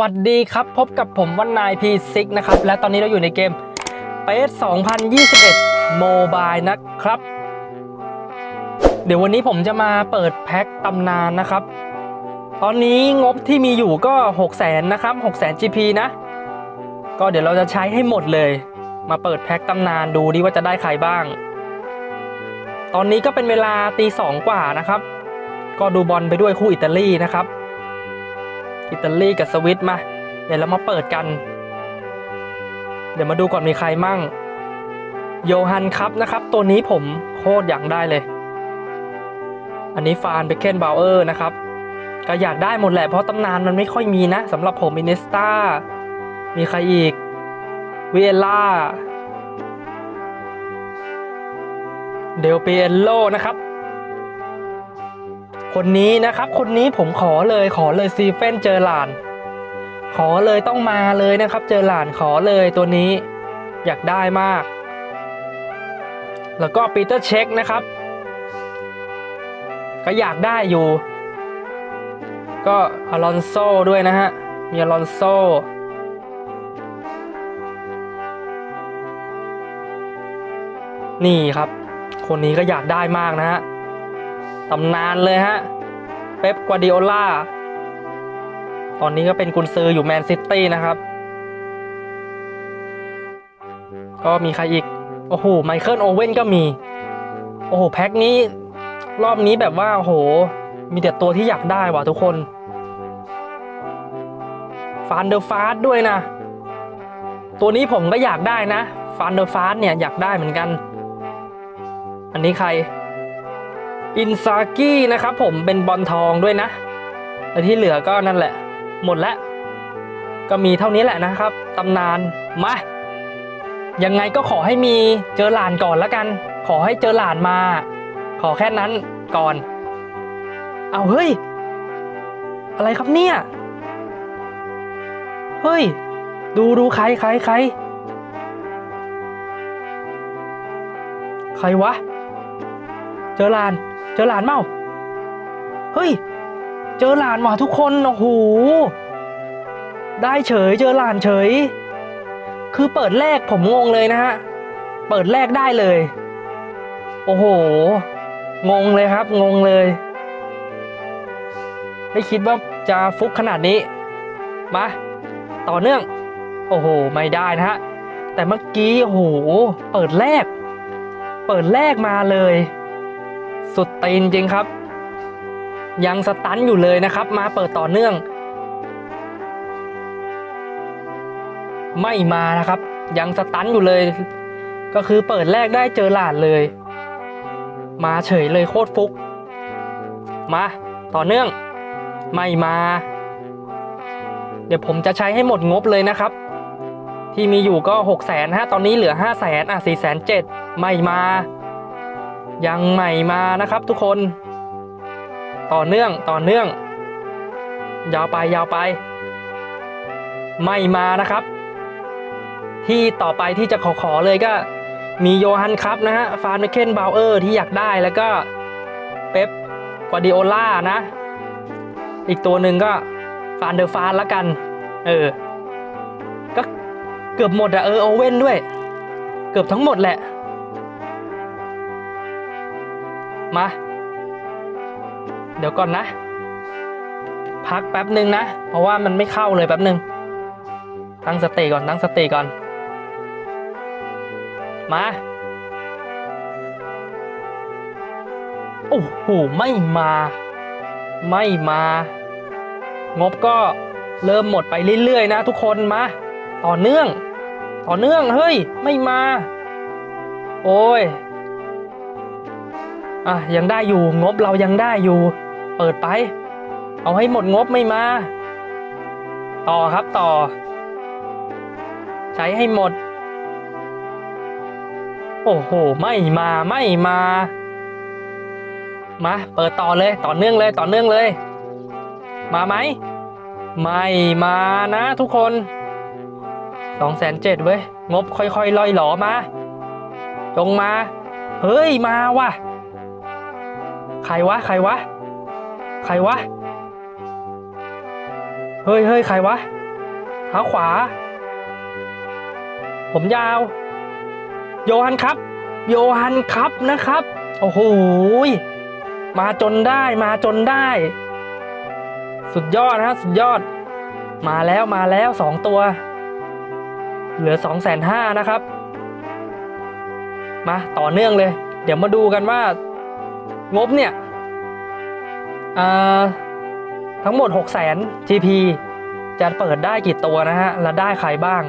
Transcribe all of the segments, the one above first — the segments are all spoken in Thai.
วัสดีครับ พบกับผมวันนายพีซิกนะครับ และตอนนี้เราอยู่ในเกมเปส2021 โมบายนะครับ เดี๋ยววันนี้ผมจะมาเปิดแพ็คตำนานนะครับ ตอนนี้งบที่มีอยู่ก็6 0 0 0 0นะครับ6 0 0 0 0 GP นะ ก็เดี๋ยวเราจะใช้ให้หมดเลย มาเปิดแพ็คตำนานดูดิว่าจะได้ใครบ้าง ตอนนี้ก็เป็นเวลาตีสองกว่านะครับ ก็ดูบอลไปด้วยคู่อิตาลีนะครับ อิตาลีกับสวิตมา เดี๋ยวเรามาเปิดกัน เดี๋ยวมาดูก่อนมีใครมั่ง โยฮันครับนะครับ ตัวนี้ผมโคตรอยากได้เลย อันนี้ฟานเบเคนบาวเออร์นะครับก็อยากได้หมดแหละเพราะตำนานมันไม่ค่อยมีนะสำหรับผมอินเนสตามีใครอีกวิเอล่าเดลเปียโลนะครับ คนนี้นะครับ คนนี้ผมขอเลยขอเลยซีเฟนเจอหลาน ขอเลยต้องมาเลยนะครับ เจอหลานขอเลยตัวนี้ อยากได้มาก แล้วก็ปีเตอร์เช็คนะครับ ก็อยากได้อยู่ ก็อลอนโซด้วยนะฮะ มีอลอนโซนี่ครับ คนนี้ก็อยากได้มากนะฮะ ตำนานเลยฮะ เป๊ปกวาดิโอล่า ตอนนี้ก็เป็นกุนซืออยู่แมนซิตี้นะครับ ก็มีใครอีก โอ้โห ไมเคิลโอเว่นก็มี โอ้โห แพ็คนี้ รอบนี้แบบว่า โอ้โห มีแต่ตัวที่อยากได้ว่ะทุกคน ฟานเดอร์ฟาสด้วยนะ ตัวนี้ผมก็อยากได้นะ ฟานเดอร์ฟาสเนี่ยอยากได้เหมือนกัน อันนี้ใคร อินซากินะครับผมเป็นบอลทองด้วยนะและที่เหลือก็นั่นแหละ หมดแล้ว ก็มีเท่านี้แหละนะครับตำนานมายังไงก็ขอให้มีเจอหลานก่อนแล้วกัน ขอให้เจอหลานมา ขอแค่นั้นก่อน เอาเฮ้ย อะไรครับเนี่ย เฮ้ย ดูดูใครใครใครใครวะ จอหลาน เจอหลานเมาเฮ้ย เจอหลานว่ะทุกคนโอ้โหได้เฉย เจอหลานเฉย คือเปิดแรกผมงงเลยนะฮะ เปิดแรกได้เลย โอ้โห งงเลยครับ งงเลย ไม่คิดว่าจะฟุกขนาดนี้ มา ต่อเนื่อง โอ้โห ไม่ได้นะฮะ แต่เมื่อกี้ โอ้โห เปิดแรก เปิดแรกมาเลย สุดตีนจริงครับ ยังสตันอยู่เลยนะครับ มาเปิดต่อเนื่อง ไม่มานะครับ ยังสตันอยู่เลย ก็คือเปิดแรกได้เจอหลานเลย มาเฉยเลยโคตรฟุก มาต่อเนื่อง ไม่มา เดี๋ยวผมจะใช้ให้หมดงบเลยนะครับ ที่มีอยู่ก็6 0แสนฮะตอนนี้เหลือ5 0 0แสนอะ4 7 0 0 0ไม่มา ยังใหม่มานะครับทุกคน ต่อเนื่องต่อเนื่อง ยาวไปยาวไปไม่มานะครับ ที่ต่อไปที่จะขอขอเลยก็มีโยฮันครับนะฮะฟานเมเคนบาวเออร์ที่อยากได้แล้วก็เป๊ปกวาดิโอล่านะ อีกตัวหนึ่งก็ฟานเดอร์ฟานละกัน เออ ก็เกือบหมดอะเออโอเว่นด้วย เกือบทั้งหมดแหละ มา เดี๋ยวก่อนนะ พักแป๊บหนึ่งนะ เพราะว่ามันไม่เข้าเลยแป๊บหนึ่งตั้งสติก่อนตั้งสติก่อน มาโอ้โหไม่มา ไม่มา งบก็เริ่มหมดไปเรื่อยๆนะทุกคนมา ต่อเนื่อง ต่อเนื่องเฮ้ย ไม่มา โอ้ย อะยังได้อยู่งบเรายังได้อยู่ เปิดไป เอาให้หมดงบไม่มา ต่อครับต่อ ใช้ให้หมด โอ้โห ไม่มาไม่มามาเปิดต่อเลยต่อเนื่องเลยต่อเนื่องเลย มาไหมไม่มานะทุกคนสองแสนเจ็ดเว้ย งบค่อยๆล่อยหลอมา จงมา เฮ้ยมาว่ะ ใครวะ ใครวะ ใครวะ เฮ้ยเฮ้ยใครวะเท้าขวา ผมยาว โยฮันครับ โยฮันครับนะครับ โอ้โห มาจนได้ มาจนได้ สุดยอดนะฮะสุดยอด มาแล้วมาแล้วสองตัว เหลือสองแสนห้านะครับ มาต่อเนื่องเลย เดี๋ยวมาดูกันว่า งบเนี่ยอ่าทั้งหมด6 0 0 0 0 0 GP จะเปิดได้กี่ตัวนะฮะ และได้ใครบ้าง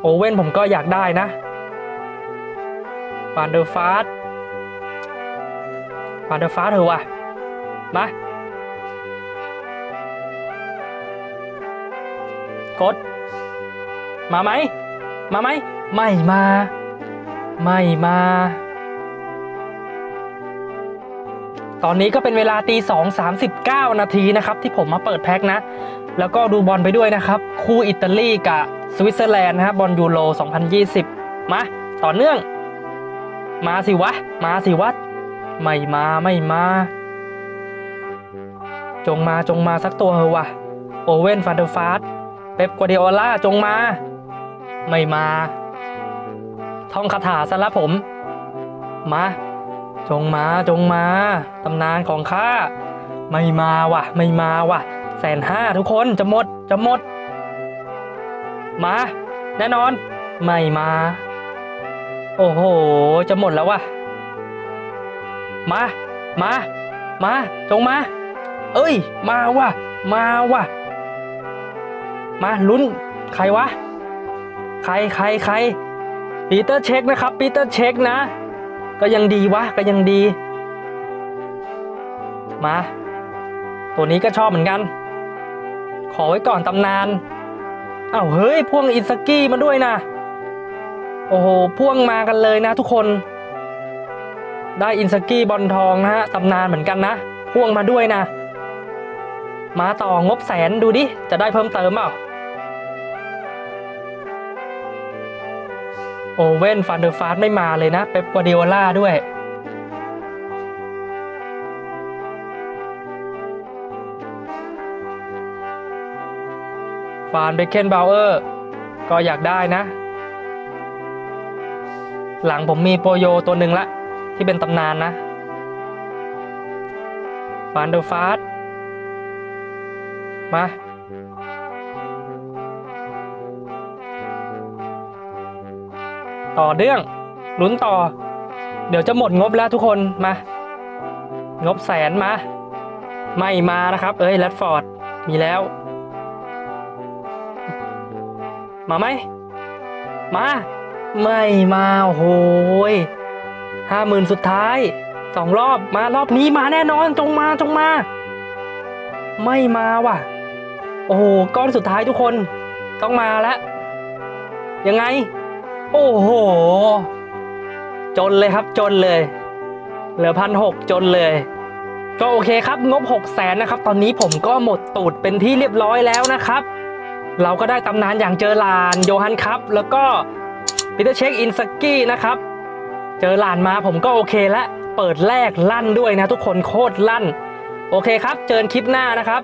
โอเว่นผมก็อยากได้นะฟานเดอร์ฟาสฟานเดอร์ฟาสเถอะวะมากดมาไหม มาไหม ไม่มา ไม่มา ตอนนี้ก็เป็นเวลาตีสองสามสิบเก้านาทีนะครับที่ผมมาเปิดแพ็คนะ แล้วก็ดูบอลไปด้วยนะครับ คู่อิตาลีกับสวิตเซอร์แลนด์นะครับบอลยูโร 2020 มาต่อเนื่อง มาสิวะ มาสิวะ ไม่มาไม่มา จงมาจงมาสักตัวเถอะวะโอเว่นฟานเดอร์ฟาสเป๊ปกัวเดโอล่าจงมา ไม่มา ท่องคาถาซะละผม มา จงมาจงมาตำนานของข้าไม่มาว่ะ ไม่มาว่ะแสนห้าทุกคนจะหมดจะหมด มา แน่นอน ไม่มา โอ้โห จะหมดแล้วว่ะ มา มา มา จงมา เอ้ย มาว่ะ มาว่ะ มาลุ้น ใครวะ ใครใครใครปีเตอร์เช็คนะครับปีเตอร์เช็คนะ ก็ยังดีวะก็ยังดี มา ตัวนี้ก็ชอบเหมือนกัน ขอไว้ก่อนตำนานอ้าวเฮ้ยพ่วงอินสกี้มาด้วยนะ โอ้โหพ่วงมากันเลยนะทุกคน ได้อินสกี้บอลทองนะฮะตำนานเหมือนกันนะ พ่วงมาด้วยนะ มาต่องบแสนดูดิ จะได้เพิ่มเติมเปล่า โอเว่นฟานเดอร์ฟาสไม่มาเลยนะ เป๊ปกวเดโอล่าด้วย ฟานเบคเคนบาวเออร์ ก็อยากได้นะ หลังผมมีโปโยตัวหนึ่งละ ที่เป็นตำนานนะ ฟานเดอร์ฟาสมา ต่อเรื่องลุ้นต่อ เดี๋ยวจะหมดงบแล้วทุกคนมา งบแสนมา ไม่มานะครับ เอ้ยแรดฟอร์ดมีแล้ว มาไหม มา ไม่มาโอ้โหห้าหมื่นสุดท้ายสองรอบมารอบนี้มาแน่นอนจงมาจงมา ไม่มาว่ะ โอ้โหก้อนสุดท้ายทุกคน ต้องมาแล้วยังไง โอ้โห จนเลยครับจนเลย เหลือพันหกจนเลย ก็โอเคครับงบ6 0แสนนะครับ ตอนนี้ผมก็หมดตูดเป็นที่เรียบร้อยแล้วนะครับ เราก็ได้ตำนานอย่างเจอลานโยฮันครับ แล้วก็ปีเตอร์เช็คอินสกี้นะครับ เจอลานมาผมก็โอเคแล้วเปิดแรกลั่นด้วยนะทุกคนโคตรลั่น โอเคครับ เจอกันคลิปหน้านะครับ